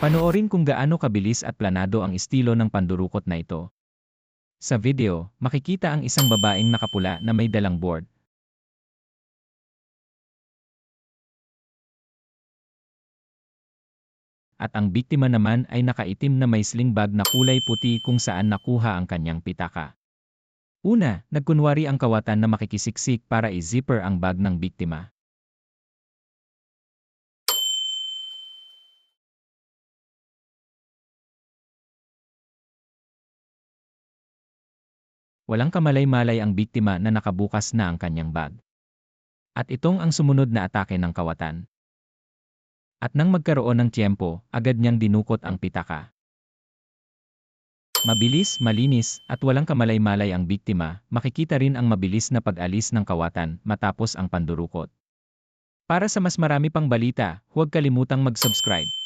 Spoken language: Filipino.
Panoorin kung gaano kabilis at planado ang estilo ng pandurukot na ito. Sa video, makikita ang isang babaeng nakapula na may dalang board. At ang biktima naman ay nakaitim na may sling bag na kulay puti kung saan nakuha ang kanyang pitaka. Una, nagkunwari ang kawatan na makikisiksik para i-zipper ang bag ng biktima. Walang kamalay-malay ang biktima na nakabukas na ang kanyang bag. At itong ang sumunod na atake ng kawatan. At nang magkaroon ng tiyempo, agad niyang dinukot ang pitaka. Mabilis, malinis, at walang kamalay-malay ang biktima, makikita rin ang mabilis na pag-alis ng kawatan matapos ang pandurukot. Para sa mas marami pang balita, huwag kalimutang mag-subscribe.